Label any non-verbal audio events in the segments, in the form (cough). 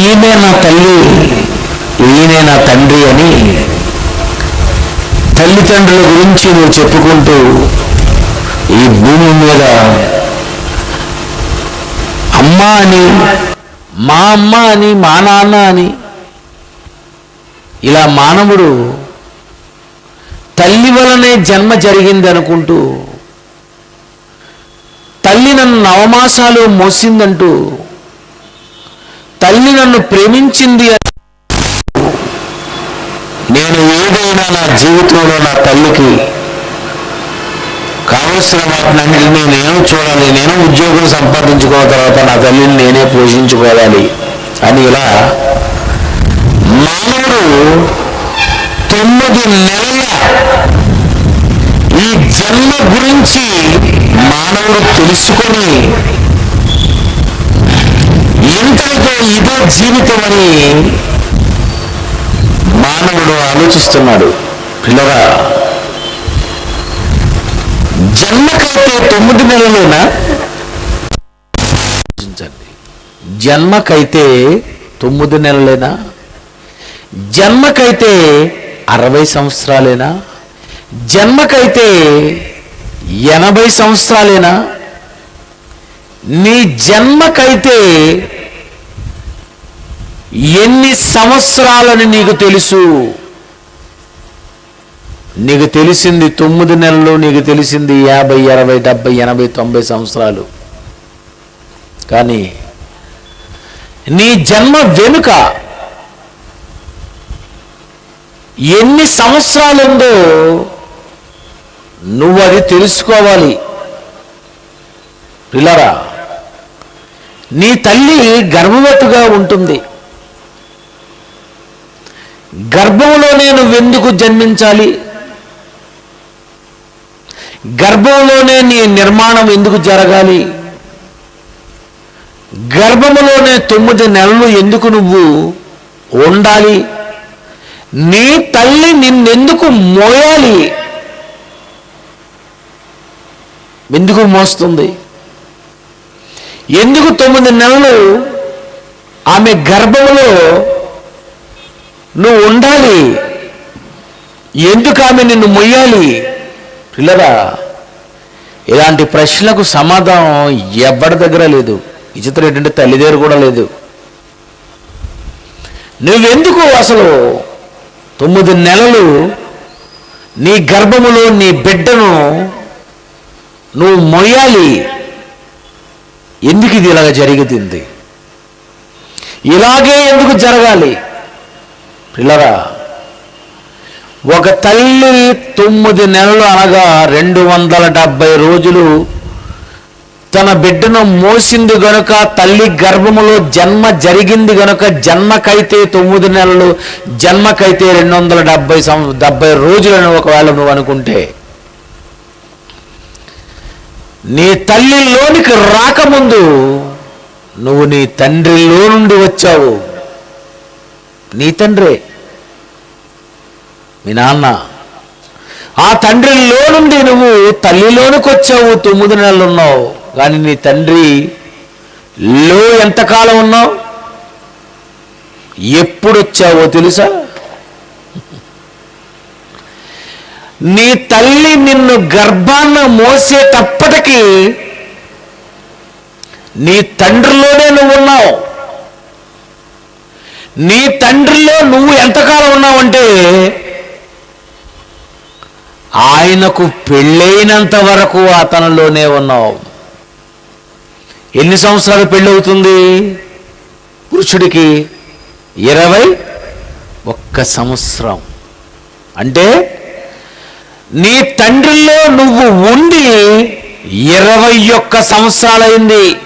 ఈమె నా తల్లి ఈయనే నా తండ్రి అని తల్లిదండ్రుల గురించి నువ్వు చెప్పుకుంటూ ఈ భూమి మీద అమ్మ అని మా అమ్మ అని మా నాన్న అని ఇలా మానవుడు తల్లి వలనే జన్మ జరిగింది అనుకుంటూ తల్లి నన్ను నవమాసాలు మోసిందంటూ తల్లి నన్ను ప్రేమించింది అని. నేను ఏదైనా నా జీవితంలో నా తల్లికి కావలసిన వాటినన్నింటినీ నేను చూడాలి నేను ఉద్యోగం సంపాదించుకున్న తర్వాత నా తల్లిని నేనే పోషించుకోవాలి అని ఇలా మానవుడు తొమ్మిది నెలల ఈ జన్మ గురించి మానవుడు తెలుసుకొని ఇంతటితో ఇదే జీవితం అని మానవుడు ఆలోచిస్తున్నాడు? పిల్లరా జన్మకైతే తొమ్మిది నెలలేనా? ఆలోచించండి. జన్మకైతే తొమ్మిది నెలలేనా? జన్మకైతే అరవై సంవత్సరాలేనా? జన్మకైతే ఎనభై సంవత్సరాలేనా? నీ జన్మకైతే ఎన్ని సంవత్సరాలని నీకు తెలుసు? నీకు తెలిసింది తొమ్మిది నెలలు నీకు తెలిసింది యాభై అరవై డెబ్బై ఎనభై తొంభై సంవత్సరాలు. కానీ నీ జన్మ వెనుక ఎన్ని సంవత్సరాలు ఉందో నువ్వు అది తెలుసుకోవాలి. పిల్లరా నీ తల్లి గర్భవతిగా ఉంటుంది. గర్భంలోనే నువ్వెందుకు జన్మించాలి? గర్భంలోనే నీ నిర్మాణం ఎందుకు జరగాలి? గర్భములోనే తొమ్మిది నెలలు ఎందుకు నువ్వు ఉండాలి? నీ తల్లి నిన్నెందుకు మోయాలి? ఎందుకు మోస్తుంది? ఎందుకు తొమ్మిది నెలలు ఆమె గర్భములో నువ్వు ఉండాలి ఎందుకు ఆమె నిన్ను మొయ్యాలి? పిల్లరా ఇలాంటి ప్రశ్నలకు సమాధానం ఎవరి దగ్గర లేదు. విచిత్రం ఏంటంటే తల్లి దగ్గర కూడా లేదు. నువ్వెందుకు అసలు తొమ్మిది నెలలు నీ గర్భములో నీ బిడ్డను నువ్వు మొయ్యాలి? ఎందుకు ఇది ఇలాగ జరుగుతుంది ఇలాగే ఎందుకు జరగాలి? పిల్లరా ఒక తల్లి తొమ్మిది నెలలు అనగా రెండు వందల డెబ్బై రోజులు తన బిడ్డను మోసింది గనుక తల్లి గర్భములో జన్మ జరిగింది గనుక జన్మకైతే తొమ్మిది నెలలు జన్మకైతే రెండు వందల డెబ్బై సం డెబ్బై రోజులను ఒకవేళ నువ్వు అనుకుంటే నీ తల్లిలోనికి రాకముందు నువ్వు నీ తండ్రిలో నుండి వచ్చావు. నీ తండ్రే మీ నాన్న. ఆ తండ్రిలో నుండి నువ్వు తల్లిలోనికి వచ్చావు తొమ్మిది నెలలు ఉన్నావు. కానీ నీ తండ్రి లో ఎంతకాలం ఉన్నావు? ఎప్పుడు వచ్చావో తెలుసా? నీ తల్లి నిన్ను గర్భాన్న మోసేటప్పటికీ నీ తండ్రిలోనే నువ్వు ఉన్నావు నీ తండ్రిలో నువ్వు ఎంతకాలం ఉన్నావంటే ఆయనకు పెళ్ళైనంత వరకు అతనిలోనే ఉన్నావు. ఎన్ని సంవత్సరాలు పెళ్ళవుతుంది? పురుషుడికి ఇరవై ఒక్క సంవత్సరం. అంటే నీ తండ్రిలో నువ్వు ఉండి ఇరవై ఒక్క సంవత్సరాలైంది.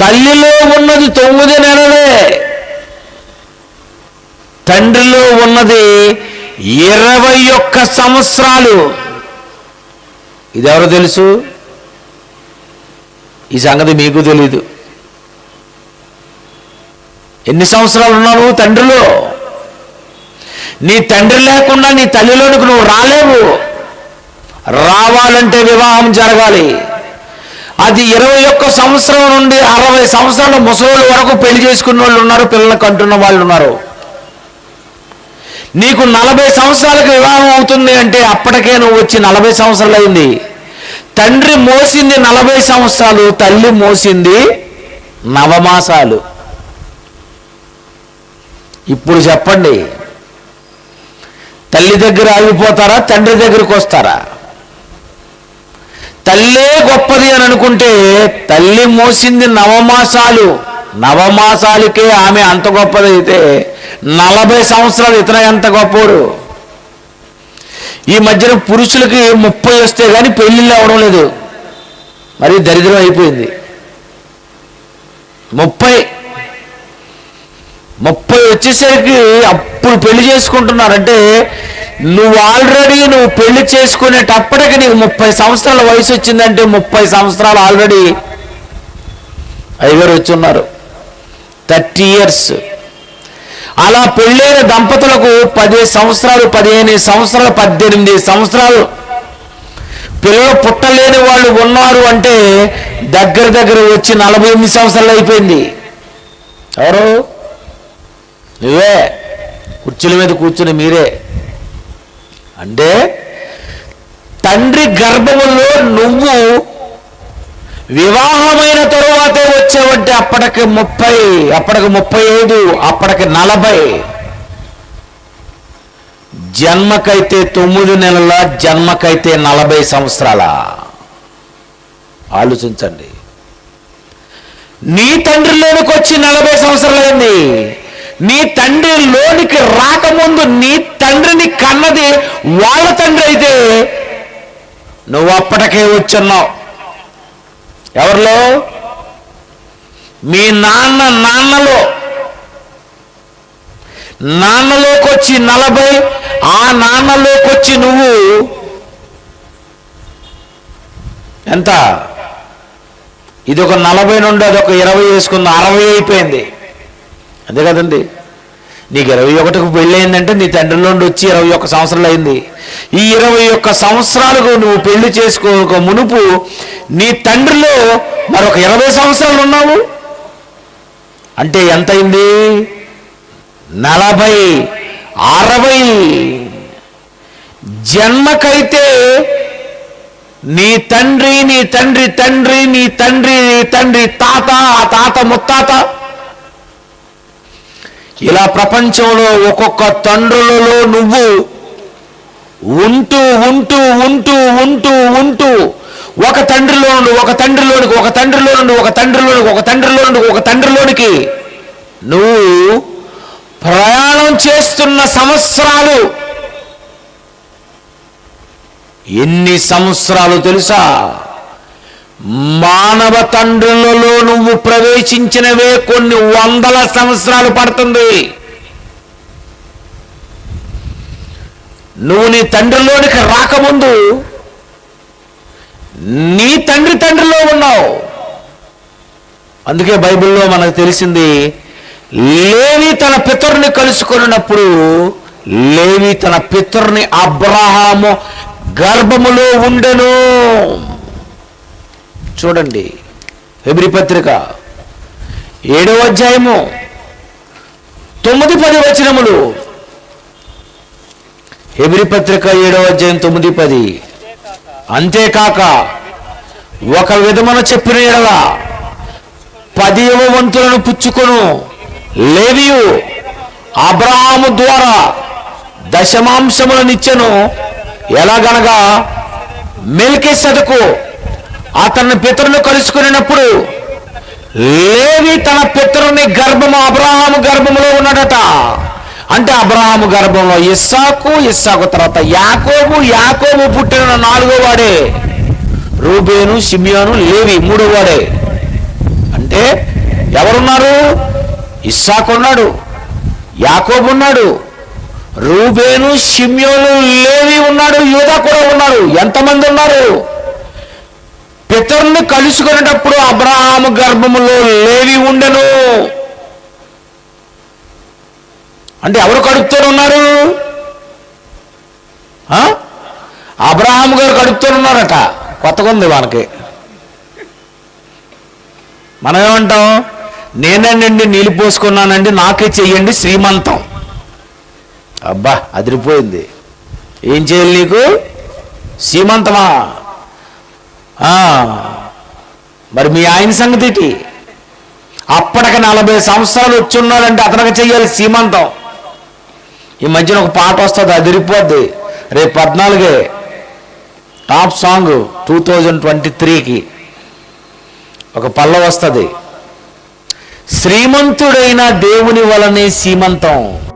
తల్లిలో ఉన్నది తొమ్మిది నెలలే. తండ్రిలో ఉన్నది ఇరవై ఒక్క సంవత్సరాలు. ఇదెవరో తెలుసు? ఈ సంగతి మీకు తెలీదు. ఎన్ని సంవత్సరాలు ఉన్నావు తండ్రిలో? నీ తండ్రి లేకుండా నీ తల్లిలోనికి నువ్వు రాలేవు. రావాలంటే వివాహం జరగాలి. అది ఇరవై ఒక్క సంవత్సరం నుండి అరవై సంవత్సరాల ముసలి వరకు పెళ్ళి చేసుకున్న వాళ్ళు ఉన్నారు పిల్లలకు కంటున్న వాళ్ళు ఉన్నారు. నీకు నలభై సంవత్సరాలకు వివాహం అవుతుంది అంటే అప్పటికే నువ్వు వచ్చి నలభై సంవత్సరాలు అయింది. తండ్రి మోసింది నలభై సంవత్సరాలు తల్లి మోసింది నవమాసాలు. ఇప్పుడు చెప్పండి తల్లి దగ్గర ఆగిపోతారా తండ్రి దగ్గరికి వస్తారా? తల్లే గొప్పది అని అనుకుంటే తల్లి మోసింది నవమాసాలు. నవమాసాలకే ఆమె అంత గొప్పదైతే నలభై సంవత్సరాలు ఇతర ఎంత గొప్పోడు. ఈ మధ్యన పురుషులకి ముప్పై వస్తే కానీ పెళ్ళిళ్ళు అవడం లేదు. మరి దరిద్రం అయిపోయింది. ముప్పై. ముప్పై వచ్చేసరికి అప్పుడు పెళ్ళి చేసుకుంటున్నారంటే నువ్వు ఆల్రెడీ నువ్వు పెళ్ళి చేసుకునేటప్పటికి నీకు ముప్పై సంవత్సరాల వయసు వచ్చిందంటే ముప్పై సంవత్సరాలు ఆల్రెడీ ఐగారు వచ్చి ఉన్నారు. Thirty years. అలా పెళ్ళైన దంపతులకు పది సంవత్సరాలు పదిహేను సంవత్సరాలు పద్దెనిమిది సంవత్సరాలు. పిల్లలు పుట్టలేని వాళ్ళు ఉన్నారు అంటే దగ్గర దగ్గర వచ్చి నలభై ఎనిమిది సంవత్సరాలు అయిపోయింది. ఎవరు? నువ్వే. కుర్చీల మీద కూర్చుని మీరే. అంటే తండ్రి గర్భములో నువ్వు వివాహమైన తరువాతే వచ్చావంటే అప్పటికి ముప్పై అప్పటికి ముప్పై ఐదు అప్పటికి నలభై. జన్మకైతే తొమ్మిది నెలల జన్మకైతే నలభై సంవత్సరాల. ఆలోచించండి. నీ తండ్రిలోనికి వచ్చి నలభై సంవత్సరాలైంది. నీ తండ్రి లోనికి రాకముందు నీ తండ్రిని కన్నది వాళ్ళ తండ్రి అయితే నువ్వు అప్పటికే వచ్చున్నావు. ఎవరిలో? మీ నాన్న నాన్నలో. నాన్నలోకి వచ్చి నలభై ఆ నాన్నలోకి వచ్చి నువ్వు ఎంత? ఇది ఒక నలభై నుండి అదొక ఇరవై వేసుకుంది అరవై అయిపోయింది. అంతే కదండి. నీకు ఇరవై ఒకటికి పెళ్ళయిందంటే నీ తండ్రి నుండి వచ్చి ఇరవై ఒక్క సంవత్సరాలు అయింది. ఈ ఇరవై ఒక్క సంవత్సరాలకు నువ్వు పెళ్ళి చేసుకోక మునుపు నీ తండ్రిలో మరొక ఇరవై సంవత్సరాలు ఉన్నావు. అంటే ఎంత అయింది? నలభై అరవై. జన్మకైతే నీ తండ్రి నీ తండ్రి తండ్రి నీ తండ్రి నీ తండ్రి తాత ఆ తాత ముత్తాత ఇలా ప్రపంచంలో ఒక్కొక్క తండ్రులలో నువ్వు ఉంటూ ఉంటూ ఉంటూ ఉంటూ ఉంటూ ఒక తండ్రిలో నుండి ఒక తండ్రిలోనికి ఒక తండ్రిలో నుండి ఒక తండ్రిలోనికి ఒక తండ్రిలో నుండి ఒక తండ్రిలోనికి నువ్వు ప్రయాణం చేస్తున్న సంవత్సరాలు. ఎన్ని సంవత్సరాలు తెలుసా? మానవ తండ్రులలో నువ్వు ప్రవేశించినవే కొన్ని వందల సంవత్సరాలు పడుతుంది. నువ్వు నీ తండ్రిలోనికి రాకముందు నీ తండ్రి తండ్రిలో ఉన్నావు. అందుకే బైబిల్లో మనకు తెలిసింది లేవి తన పితరుని కలుసుకున్నప్పుడు లేవి తన పితరుని అబ్రహాము గర్భములో ఉండెను. చూడండి. ఎబ్రి పత్రిక ఏడవ అధ్యాయము తొమ్మిది పది వచనములు. ఎబ్రి పత్రిక ఏడవ అధ్యాయం తొమ్మిది పది. అంతేకాక ఒక విధమున చెప్పిన ఎడల పదివ వంతులను పుచ్చుకొను. లేవియు అబ్రహాము ద్వారా దశమాంశములనిచ్చెను ఎలాగనగా మెల్కే సదుకు అతని పితరును కలుసుకున్నప్పుడు లేవి తన పితరుని గర్భము అబ్రహాము గర్భములో ఉన్నాడట అంటే అబ్రహాము గర్భంలో ఇస్సాకు ఇస్సాకు తర్వాత యాకోబు యాకోబు పుట్టిన నాలుగో వాడే. రూబేను సిమియోను లేవి మూడో వాడే. అంటే ఎవరున్నారు? ఇస్సాకు ఉన్నాడు యాకోబు ఉన్నాడు రూబేను షిమ్యోను లేవి ఉన్నాడు యూదా కూడా ఉన్నాడు ఎంతమంది ఉన్నారు? పితరుని కలుసుకునేటప్పుడు అబ్రహాము గర్భములో లేవి ఉండను. అంటే ఎవరు కడుపుతూ ఉన్నారు? గారు కడుపుతూ కొత్తగా ఉంది వాళ్ళకి మనం ఏమంటాం నేనండి నీళ్ళు పోసుకున్నానండి నాకే చెయ్యండి శ్రీమంతం. అబ్బా అదిరిపోయింది. ఏం చేయాలి నీకు? శ్రీమంతమా? మరి మీ ఆయన సంగతి ఏంటి? అప్పటికి నలభై సంవత్సరాలు వచ్చున్నాడంటే అతనికి చెయ్యాలి సీమంతం. ఈ మధ్యన ఒక పాట వస్తుంది అదిరిపోద్ది రేపు పద్నాలుగే. Top song two thousand twenty త్రీకి ఒక పల్ల వస్తుంది. శ్రీమంతుడైన దేవుని వలనే సీమంతం.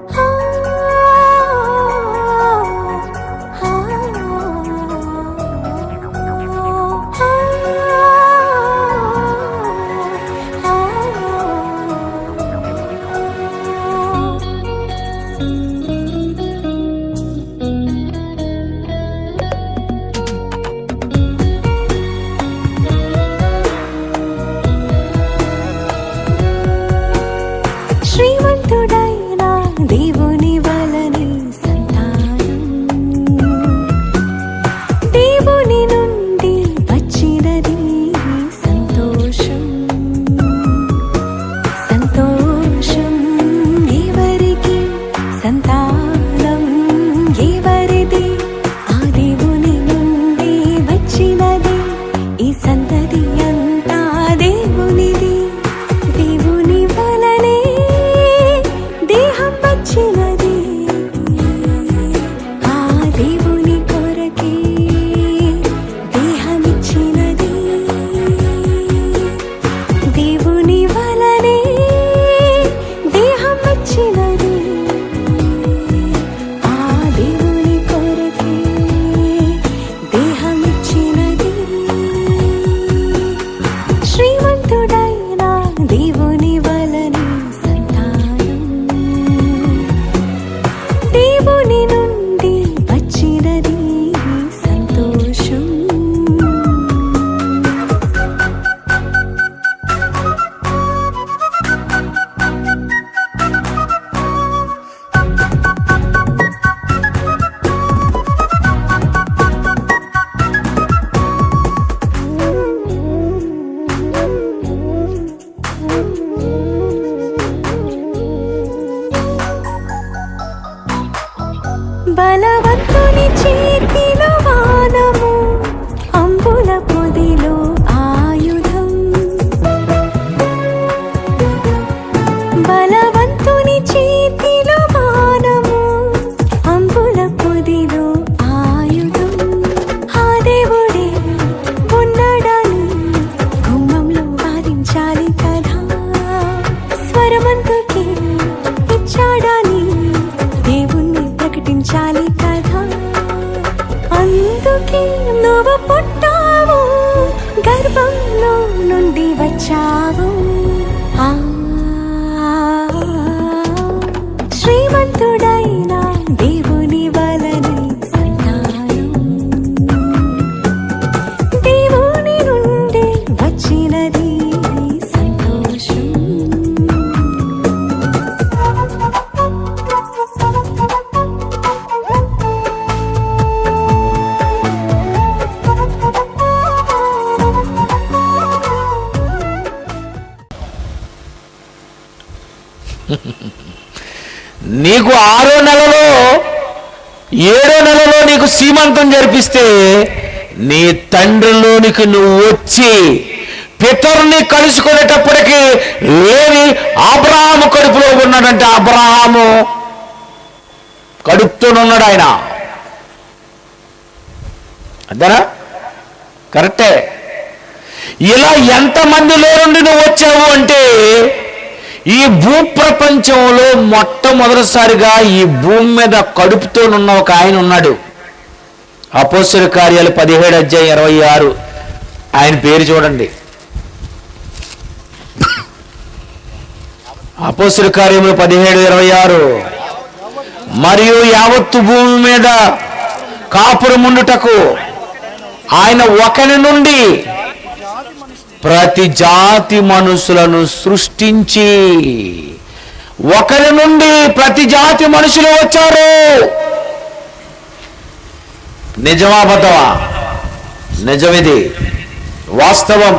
నీకు ఆరో నెలలో ఏడో నెలలో నీకు సీమంతం జరిపిస్తే నీ తండ్రిలోనికి నువ్వు వచ్చి పితరుని కలుసుకునేటప్పటికి లేని అబ్రహాము కడుపులో ఉన్నాడంటే అబ్రహాము కడుపుతోనున్నాడు ఆయన. అద్దరా కరెక్టే. ఇలా ఎంతమందిలో నుండి నువ్వు వచ్చావు అంటే ఈ భూప్రపంచంలో మొట్టమొదటిసారిగా ఈ భూమి మీద కడుపుతో ఉన్న ఒక ఆయన ఉన్నాడు. అపోస్తుల కార్యాలు పదిహేడు అధ్యాయం ఇరవై ఆరు. ఆయన పేరు చూడండి. అపోస్తుల కార్యములు పదిహేడు ఇరవై ఆరు. మరియు యావత్తు భూమి మీద కాపురముండుటకు ఆయన ఒకరి నుండి ప్రతి జాతి మనుషులను సృష్టించి ఒకరి నుండి ప్రతి జాతి మనుషులు వచ్చారు. నిజమాబద్ధమా నిజమిది. వాస్తవం.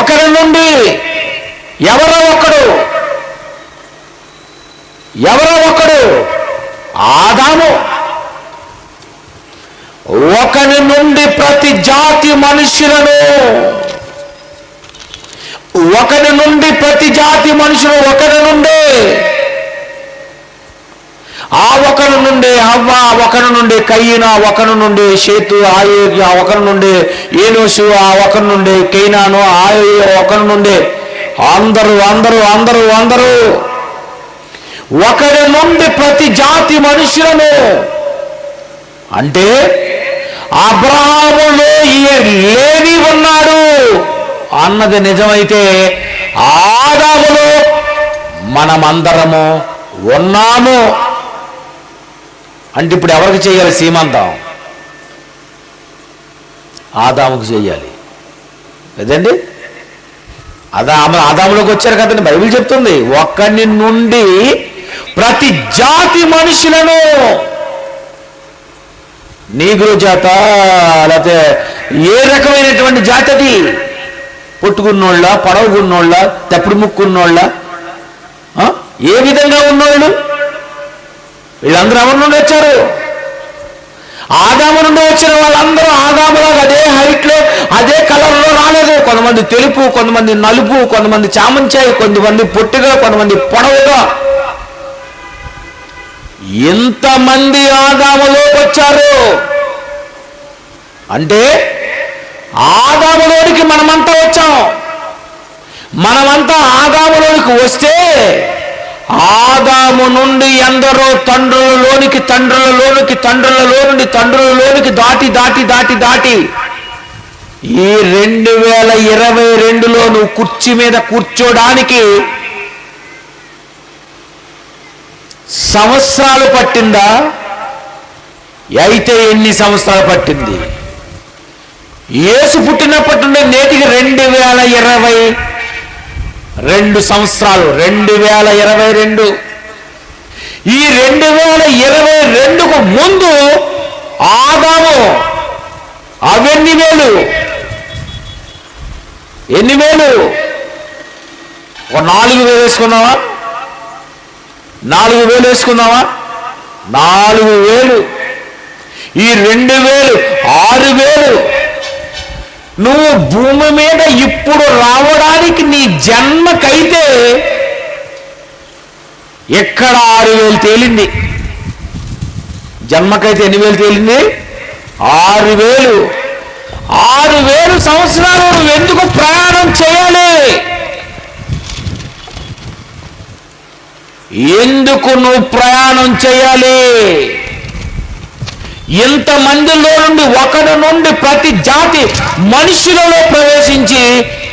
ఒకరి నుండి ఎవరో ఒకడు ఎవరో ఒకడు ఆదాము. ఒకరి నుండి ప్రతి జాతి మనుషులను ఒకరి నుండి ప్రతి జాతి మనుషులు ఒకరి నుండే. ఆ ఒకరి నుండి అవ్వ ఒకరి నుండి కయ్యన ఒకరి నుండి షేతు ఆయు ఒకరి నుండి ఏనోసు ఆ ఒకరి నుండి కైనాను ఆయు ఒకరి నుండి అందరూ అందరూ అందరూ అందరూ. ఒకరి నుండి ప్రతి జాతి మనుషులను అంటే అబ్రహాములో ఈ లేవి ఉన్నాడు అన్నది నిజమైతే ఆదాములో మనమందరము ఉన్నాము. అంటే ఇప్పుడు ఎవరికి చేయాలి సీమంతం? ఆదాముకు చేయాలి. కదండి అదా ఆదాములోకి వచ్చారు కదండి బైబిల్ చెప్తుంది ఒక్కని నుండి ప్రతి జాతి మనుషులను నీగురు జాత లేకపోతే ఏ రకమైనటువంటి జాతది? పొట్టుకున్నోళ్ళ పొడవుకున్నోళ్ళ తెప్పుడు ముక్కున్నోళ్ళ ఏ విధంగా ఉన్నోళ్ళు? వీళ్ళందరూ ఎవరి నుండి వచ్చారు? ఆదాము నుండి వచ్చిన వాళ్ళందరూ ఆదాములో అదే హైట్లో అదే కలర్లో రాలేదు. కొంతమంది తెలుపు కొంతమంది నలుపు కొంతమంది చామంచాయి కొంతమంది పొట్టిగా కొంతమంది పొడవుగా. ఎంతమంది ఆదాములోకి వచ్చారు. అంటే ఆదాములోనికి మనమంతా వచ్చాం. మనమంతా ఆదాములోనికి వస్తే ఆదాము నుండి ఎందరో తండ్రులలోనికి తండ్రులలోనికి తండ్రులలో నుండి తండ్రులలోనికి దాటి దాటి దాటి దాటి. ఈ రెండు వేల ఇరవై రెండులో నువ్వు కుర్చీ మీద కూర్చోడానికి సంవత్సరాలు పట్టిందా? అయితే ఎన్ని సంవత్సరాలు పట్టింది? యేసు పుట్టినప్పటి నుండి నేటికి రెండు వేల ఇరవై రెండు సంవత్సరాలు. రెండు వేల ఇరవై రెండు. ఈ రెండు వేల ఇరవై రెండుకు ముందు ఆదాము అవెన్ని వేలు? ఎన్ని వేలు? ఒక నాలుగు వేలు వేసుకున్నావా? నాలుగు వేలు వేసుకుందామా? నాలుగు వేలు. ఈ రెండు వేలు ఆరు వేలు. నువ్వు భూమి మీద ఇప్పుడు రావడానికి నీ జన్మకైతే ఎక్కడ ఆరు వేలు తేలింది? జన్మకైతే ఎన్ని వేలు తేలింది? ఆరు వేలు. ఆరు వేలు సంవత్సరాలు నువ్వు ఎందుకు ప్రయాణం చేయాలి? ఎందుకు నువ్వు ప్రయాణం చేయాలి? ఇంతమందిలో నుండి ఒకటి నుండి ప్రతి జాతి మనుషులలో ప్రవేశించి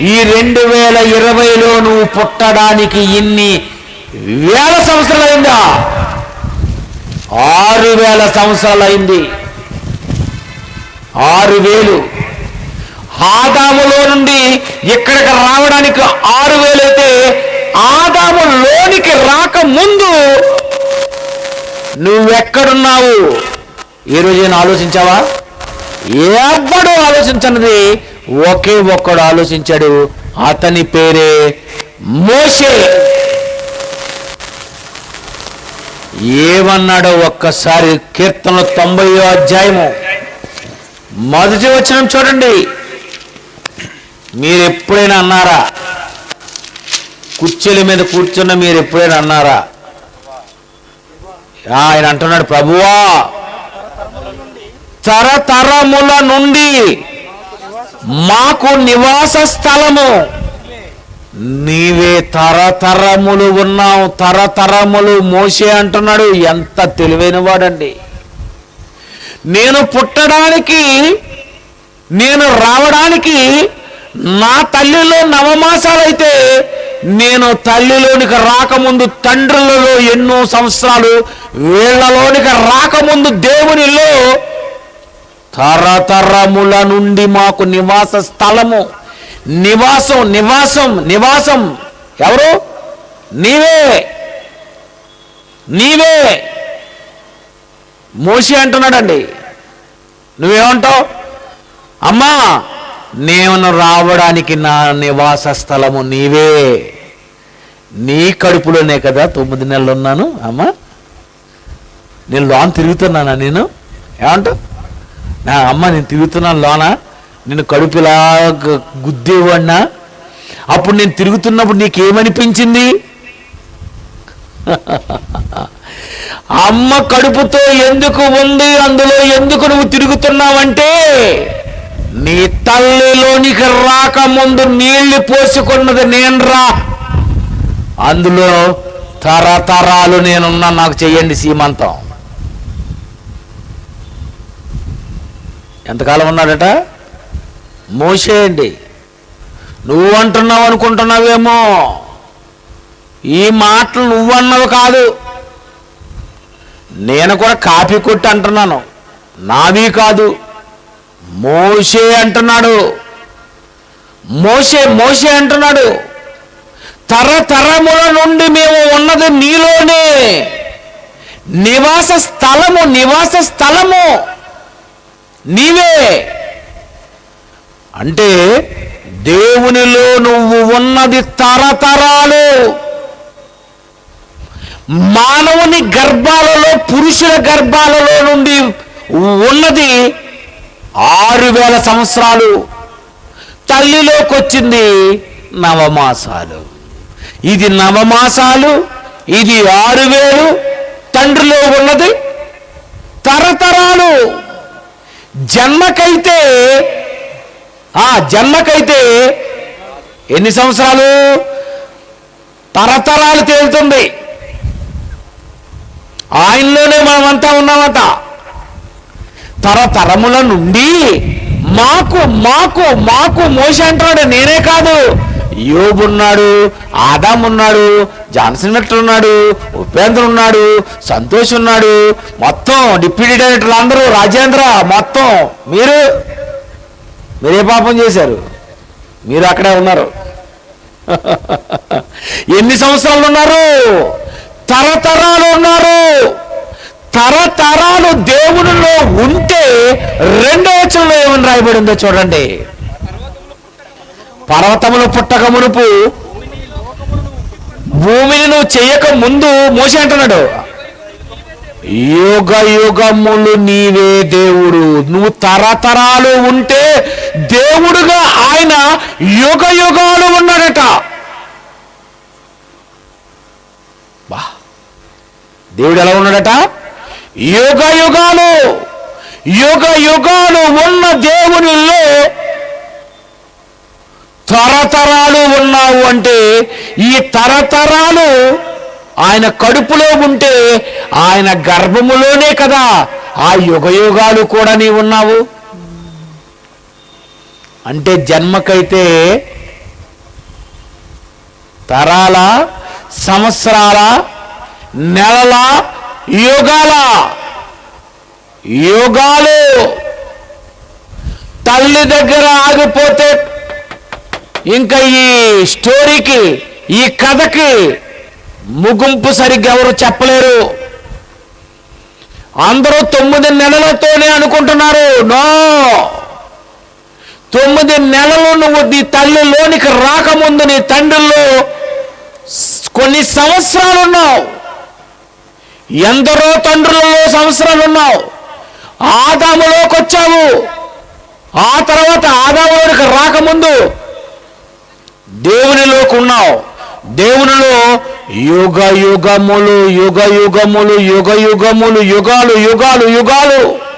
ఈ రెండు వేల ఇరవైలో నువ్వు పుట్టడానికి ఇన్ని వేల సంవత్సరాలు అయిందా ఆరు వేల సంవత్సరాలు అయింది ఆరు వేలు. ఆదాములో నుండి ఇక్కడికి రావడానికి ఆరు వేలైతే ఆదాము లోనికి రాకముందు నువ్వెక్కడున్నావు? ఈరోజు నేను ఆలోచించావా? ఎవ్వడు ఆలోచించనిది ఒకే ఒక్కడు ఆలోచించాడు. అతని పేరే మోషే. ఏమన్నాడో ఒక్కసారి కీర్తనలు తొంభై అధ్యాయము. మొదటి వచనం చూడండి. మీరు ఎప్పుడైనా అన్నారా? కుర్చీల మీద కూర్చున్న మీరు ఎప్పుడైనా అన్నారా? ఆయన అంటున్నాడు ప్రభువా తరతరముల నుండి మాకు నివాస స్థలము. నీవే తరతరములు ఉన్నావు తరతరములు మోసే అంటున్నాడు. ఎంత తెలివైన వాడండి నేను పుట్టడానికి నేను రావడానికి నా తల్లిలో నవమాసాలైతే నేను తల్లిలోనికి రాకముందు తండ్రులలో ఎన్నో సంవత్సరాలు వీళ్ళలోనికి రాకముందు దేవునిలో తరతరముల నుండి మాకు నివాస స్థలము. నివాసం నివాసం నివాసం. ఎవరు? నీవే. నీవే. మోసి అంటున్నాడండి. నువ్వేమంటావు? అమ్మా నేను రావడానికి నా నివాస స్థలము నీవే. నీ కడుపులోనే కదా తొమ్మిది నెలలు ఉన్నాను అమ్మా. నేను లోన్ తిరుగుతున్నానా నేను? ఏమంటావు? నా అమ్మ నేను తిరుగుతున్నాను లోనా. నేను కడుపులా గుద్దేవాడినా. అప్పుడు నేను తిరుగుతున్నప్పుడు నీకేమనిపించింది? (laughs) అమ్మ కడుపుతో ఎందుకు ఉంది అందులో ఎందుకు నువ్వు తిరుగుతున్నావంటే? నీ తల్లిలోనికి రాకముందు నీళ్ళు పోసుకున్నది నేనురా. అందులో తరతరాలు నేనున్నా నాకు చెయ్యండి సీమంతం. ఎంతకాలం ఉన్నాడట? మోసేయండి. నువ్వు అంటున్నావు అనుకుంటున్నావేమో. ఈ మాటలు నువ్వన్నవి కాదు. నేను కూడా కాపీ కొట్టి అంటున్నాను. నావి కాదు. మోషే అంటున్నాడు. మోషే మోషే అంటున్నాడు. తరతరముల నుండి మేము ఉన్నది నీలోనే. నివాస స్థలము నివాస స్థలము నీవే. అంటే దేవునిలో నువ్వు ఉన్నది తరతరాలు. మానవుని గర్భాలలో పురుషుల గర్భాలలో నుండి ఉన్నది ఆరు వేల సంవత్సరాలు తల్లిలోకి వచ్చింది నవమాసాలు. ఇది నవమాసాలు ఇది ఆరు వేలు తండ్రిలో ఉన్నది తరతరాలు. జన్మకైతే ఆ జన్మకైతే ఎన్ని సంవత్సరాలు? తరతరాలు తేలుతుంది. ఆయనలోనే మనమంతా ఉన్నామట. తరతరముల నుండి మాకు మాకు మాకు మోస అంటున్నాడు నేనే కాదు. యోబు ఉన్నాడు ఆదాం ఉన్నాడు జాన్సన్ మెట్టర్ ఉన్నాడు ఉపేంద్ర ఉన్నాడు సంతోష్ ఉన్నాడు. మొత్తం డిప్యూటీ డైరెక్టర్లు అందరూ రాజేంద్ర మొత్తం. మీరు మీరే పాపం చేశారు. మీరు అక్కడే ఉన్నారు. (laughs) ఎన్ని సంవత్సరాలు ఉన్నారు? తరతరాలు ఉన్నారు. తరతరాలు దేవునిలో ఉంటే రెండో వచనంలో ఏమని రాయబడిందో చూడండి. పర్వతములు పుట్టక మునుపు భూమిని నువ్వు చేయక ముందు మోసే అంటున్నాడు. యుగ యుగములు నీవే దేవుడు. నువ్వు తరతరాలు ఉంటే దేవుడుగా ఆయన యుగ యుగాలు ఉన్నాడట. బా. దేవుడు ఎలా ఉన్నాడట? యుగ యుగాలు యుగ యుగాలు ఉన్న దేవునిలో తరతరాలు ఉన్నావు అంటే ఈ తరతరాలు ఆయన కడుపులో ఉంటే ఆయన గర్భములోనే కదా. ఆ యుగ యుగాలు కూడా నీ ఉన్నావు. అంటే జన్మకైతే తరాల సంవత్సరాల నెలల యుగాల యుగాలు తల్లి దగ్గర ఆగిపోతే ఇంకా ఈ స్టోరీకి ఈ కథకి ముగింపు సరిగ్గా ఎవరు చెప్పలేరు. అందరూ తొమ్మిది నెలలతోనే అనుకుంటున్నారు నో! తొమ్మిది నెలలు నువ్వు నీ తల్లిలోనికి రాకముందు నీ తండ్రిలో కొన్ని సంవత్సరాలు ఉన్నావు ఎందరో తండ్రులలో సంవత్సరాలు ఉన్నావు ఆదాములోకి వచ్చావు ఆ తర్వాత ఆదాములోకి రాకముందు దేవునిలోకి ఉన్నావు దేవునిలో యుగ యుగములు యుగ యుగములు యుగ యుగములు యుగాలు యుగాలు యుగాలు.